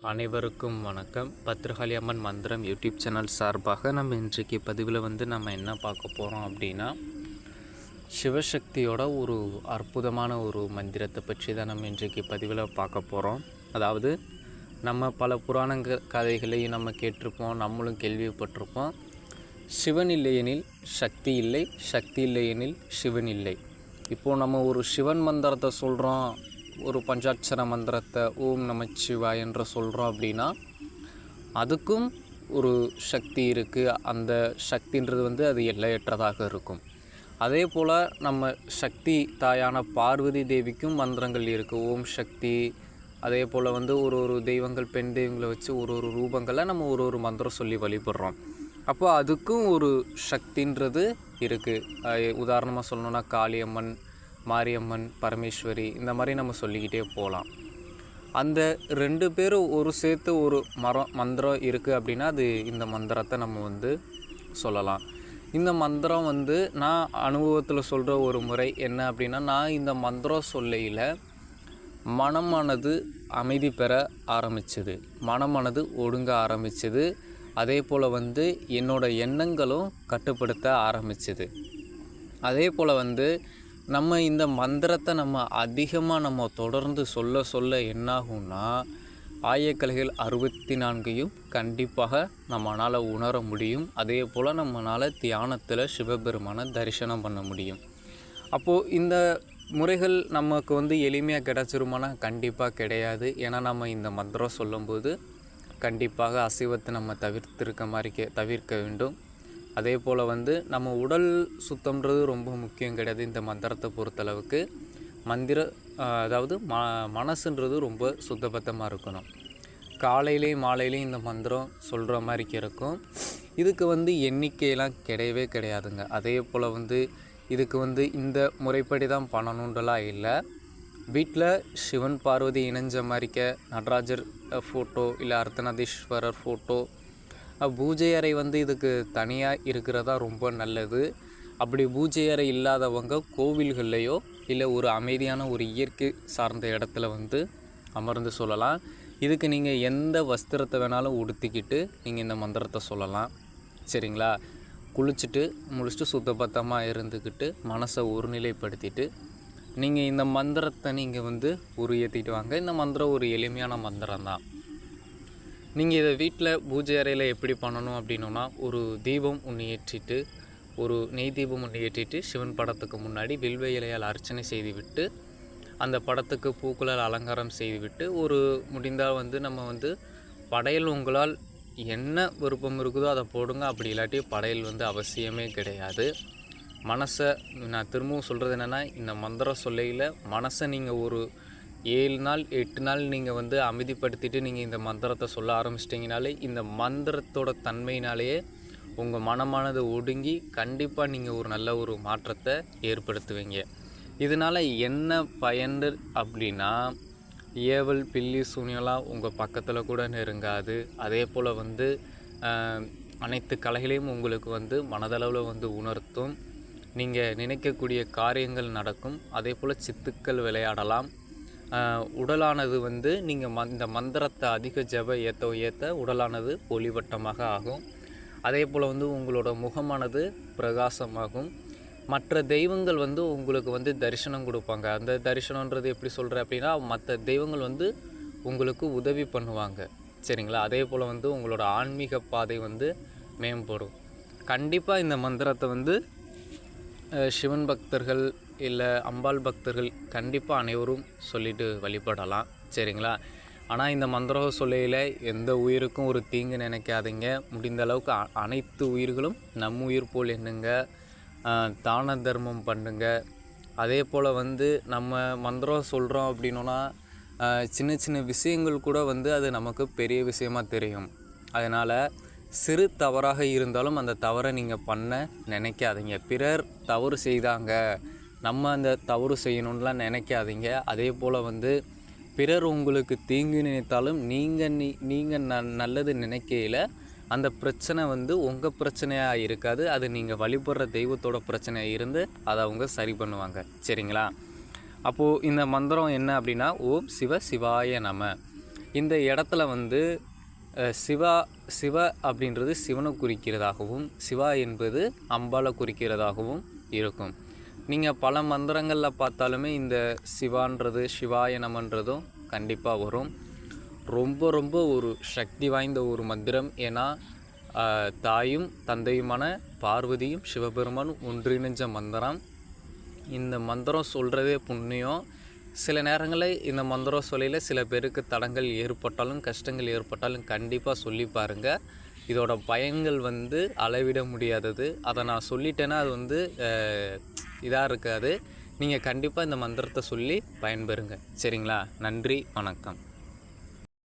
அனைவருக்கும் வணக்கம். பத்ரகாளி அம்மன் மந்திரம் யூடியூப் சேனல் சார்பாக நம்ம இன்றைக்கு பதிவில் வந்து நம்ம என்ன பார்க்க போகிறோம் அப்படின்னா சிவசக்தியோட ஒரு அற்புதமான ஒரு மந்திரத்தை பற்றி தான் நம்ம இன்றைக்கு பதிவில் பார்க்க போகிறோம் அதாவது நம்ம பல புராண கதைகளையும் நம்ம கேட்டிருப்போம் நம்மளும் கேள்விப்பட்டிருப்போம். சிவன் இல்லையெனில் சக்தி இல்லை சக்தி இல்லையெனில் சிவன் இல்லை. இப்போது நம்ம ஒரு சிவன் மந்திரத்தை சொல்கிறோம் ஒரு பஞ்சாட்சர மந்திரத்தை ஓம் நமச்சிவாய் என்று சொல்கிறோம் அப்படின்னா அதுக்கும் ஒரு சக்தி இருக்குது அந்த சக்தின்றது வந்து அது எல்லையற்றதாக இருக்கும். அதே போல் நம்ம சக்தி தாயான பார்வதி தேவிக்கும் மந்திரங்கள் இருக்குது ஓம் சக்தி அதே போல் வந்து ஒரு ஒரு தெய்வங்கள் பெண் தெய்வங்களை வச்சு ஒரு ஒரு ரூபங்களை நம்ம ஒரு ஒரு மந்திரம் சொல்லி வழிபடுறோம். அப்போ அதுக்கும் ஒரு சக்தின்றது இருக்குது உதாரணமாக சொல்லணுன்னா காளியம்மன் மாரியம்மன் பரமேஸ்வரி இந்த மாதிரி நம்ம சொல்லிக்கிட்டே போகலாம் அந்த ரெண்டு பேரும் ஒரு சேர்த்து ஒரு மரம் மந்திரம் இருக்குது அப்படின்னா அது இந்த மந்திரத்தை நம்ம வந்து சொல்லலாம். இந்த மந்திரம் வந்து நான் அனுபவத்தில் சொல்கிற ஒரு முறை என்ன அப்படின்னா நான் இந்த மந்திரம் சொல்லையில் மனமானது அமைதி பெற ஆரம்பிச்சது. மனமானது ஒடுங்க ஆரம்பிச்சது. அதே போல் வந்து என்னோடய எண்ணங்களும் கட்டுப்படுத்த ஆரம்பிச்சது. அதே போல் வந்து நம்ம இந்த மந்திரத்தை நம்ம அதிகமாக நம்ம தொடர்ந்து சொல்ல சொல்ல என்னாகும்னா ஆயக்கலைகள் அறுபத்தி நான்கையும் கண்டிப்பாக நம்மளால் உணர முடியும். அதே போல் நம்மளால் தியானத்தில் சிவபெருமானை தரிசனம் பண்ண முடியும். அப்போது இந்த முறைகள் நமக்கு வந்து எளிமையாக கிடச்சிருமானா கண்டிப்பாக கிடையாது. ஏன்னா நம்ம இந்த மந்திரம் சொல்லும்போது கண்டிப்பாக அசைவத்தை நம்ம தவிர்த்திருக்க மாதிரி கே தவிர்க்க வேண்டும். அதே போல் வந்து நம்ம உடல் சுத்தம்ன்றது ரொம்ப முக்கியம் கிடையாது இந்த மந்திரத்தை பொறுத்தளவுக்கு. மந்திர அதாவது ம மனசுன்றது ரொம்ப சுத்தபத்தமாக இருக்கணும். காலையிலையும் மாலையிலையும் இந்த மந்திரம் சொல்கிற மாதிரிக்கு இருக்கும். இதுக்கு வந்து எண்ணிக்கையெல்லாம் கிடையவே கிடையாதுங்க. அதே போல் வந்து இதுக்கு வந்து இந்த முறைப்படி தான் பண்ணணுன்றலாம் இல்லை. வீட்டில் சிவன் பார்வதி இணைஞ்ச மாதிரிக்க நடராஜர் ஃபோட்டோ இல்லை அர்த்தநாதீஸ்வரர் ஃபோட்டோ பூஜை அறை வந்து இதுக்கு தனியாக இருக்கிறதா ரொம்ப நல்லது. அப்படி பூஜை அறை இல்லாதவங்க கோவில்கள்லையோ இல்லை ஒரு அமைதியான ஒரு இயற்கை சார்ந்த இடத்துல வந்து அமர்ந்து சொல்லலாம். இதுக்கு நீங்கள் எந்த வஸ்திரத்தை வேணாலும் உடுத்திக்கிட்டு நீங்கள் இந்த மந்திரத்தை சொல்லலாம். சரிங்களா? குளிச்சுட்டு முடிச்சுட்டு சுத்தபத்தமாக இருந்துக்கிட்டு மனசை ஒருநிலைப்படுத்திட்டு நீங்கள் இந்த மந்திரத்தை நீங்கள் வந்து உரு ஏற்றிட்டு வாங்க. இந்த மந்திரம் ஒரு எளிமையான மந்திரம் தான் நீங்கள் இதை வீட்டில் பூஜை அறையில் எப்படி பண்ணணும் அப்படின்னோன்னா ஒரு தீபம் ஒன்று ஏற்றிட்டு ஒரு நெய் தீபம் ஒன்று ஏற்றிட்டு சிவன் படத்துக்கு முன்னாடி வில்வ இலையால் அர்ச்சனை செய்துவிட்டு அந்த படத்துக்கு பூக்களால் அலங்காரம் செய்துவிட்டு ஒரு முடிந்தால் வந்து நம்ம வந்து படையல் உங்களால் என்ன விருப்பம் இருக்குதோ அதை போடுங்க. அப்படி இல்லாட்டி படையல் வந்து அவசியமே கிடையாது. மனசை நான் திரும்பவும் சொல்கிறது என்னென்னா இந்த மந்திரம் சொல்லையில் மனசை நீங்கள் ஒரு ஏழு நாள் எட்டு நாள் நீங்கள் வந்து அமைதிப்படுத்திட்டு நீங்கள் இந்த மந்திரத்தை சொல்ல ஆரம்பிச்சிட்டிங்கனாலே இந்த மந்திரத்தோட தன்மையினாலேயே உங்கள் மனமானது ஒடுங்கி கண்டிப்பாக நீங்கள் ஒரு நல்ல ஒரு மாற்றத்தை ஏற்படுத்துவீங்க. இதனால் என்ன பயன் அப்படின்னா ஏவல் பில்லி சூனியெல்லாம் உங்கள் பக்கத்தில் கூட நெருங்காது. அதே போல் வந்து அனைத்து கலைகளையும் உங்களுக்கு வந்து மனதளவில் வந்து உணர்த்தும். நீங்கள் நினைக்கக்கூடிய காரியங்கள் நடக்கும். அதே போல் சித்துக்கள் விளையாடலாம். உடலானது வந்து நீங்கள் ம இந்த மந்திரத்தை அதிக ஜப ஏற்ற ஏற்ற உடலானது ஒளிவட்டமாக ஆகும். அதே போல் வந்து உங்களோட முகமானது பிரகாசமாகும். மற்ற தெய்வங்கள் வந்து உங்களுக்கு வந்து தரிசனம் கொடுப்பாங்க. அந்த தரிசனன்றது எப்படி சொல்கிறேன் அப்படின்னா மற்ற தெய்வங்கள் வந்து உங்களுக்கு உதவி பண்ணுவாங்க. சரிங்களா? அதே போல் வந்து உங்களோட ஆன்மீக பாதை வந்து மேம்படும். கண்டிப்பாக இந்த மந்திரத்தை வந்து சிவன் பக்தர்கள் இல்லை அம்பாள் பக்தர்கள் கண்டிப்பாக அனைவரும் சொல்லிட்டு வழிபடலாம். சரிங்களா? ஆனால் இந்த மந்திரம் சொல்லையில் எந்த உயிருக்கும் ஒரு தீங்கு நினைக்காதீங்க. முடிந்த அளவுக்கு அ- அனைத்து உயிர்களும் நம் உயிர் போல் எண்ணுங்க. தான தர்மம் பண்ணுங்க. அதே போல் வந்து நம்ம மந்திரம் சொல்கிறோம் அப்படின்னோன்னா சின்ன சின்ன விஷயங்கள் கூட வந்து அது நமக்கு பெரிய விஷயமா தெரியும். அதனால் சிறு தவறாக இருந்தாலும் அந்த தவறை நீங்கள் பண்ண நினைக்காதீங்க. பிறர் தவறு செய்தாங்க. நம்ம அந்த தவறு செய்யணும்லாம் நினைக்காதீங்க. அதே போல் வந்து பிறர் உங்களுக்கு தீங்கு நினைத்தாலும் நீங்கள் நீ நீங்கள் ந நல்லது நினைக்கையில் அந்த பிரச்சனை வந்து உங்கள் பிரச்சனையாக இருக்காது. அது நீங்கள் வழிபடுற தெய்வத்தோட பிரச்சனையாக இருந்து அதை அவங்க சரி பண்ணுவாங்க. சரிங்களா? அப்போது இந்த மந்திரம் என்ன அப்படின்னா ஓம் சிவ சிவாய நம. இந்த இடத்துல வந்து சிவா சிவ அப்படின்றது சிவனை குறிக்கிறதாகவும் சிவா என்பது அம்பாலை குறிக்கிறதாகவும் இருக்கும். நீங்கள் பல மந்திரங்களில் பார்த்தாலுமே இந்த சிவான்றது சிவாய நமன்றதும் கண்டிப்பாக வரும். ரொம்ப ரொம்ப ஒரு சக்தி வாய்ந்த ஒரு மந்திரம். ஏன்னா தாயும் தந்தையுமான பார்வதியும் சிவபெருமானும் ஒன்றிணைஞ்ச மந்திரம். இந்த மந்திரம் சொல்கிறதே புண்ணியம். சில நேரங்களில் இந்த மந்திரம் சொல்லையில் சில பேருக்கு தடங்கள் ஏற்பட்டாலும் கஷ்டங்கள் ஏற்பட்டாலும் கண்டிப்பாக சொல்லி பாருங்கள் இதோட பயன்கள் வந்து அளவிட முடியாதது. அதை நான் சொல்லிட்டேன்னா அது வந்து இதாக இருக்காது. நீங்கள் கண்டிப்பாக இந்த மந்திரத்தை சொல்லி பயன்பெறுங்க. சரிங்களா? நன்றி வணக்கம்.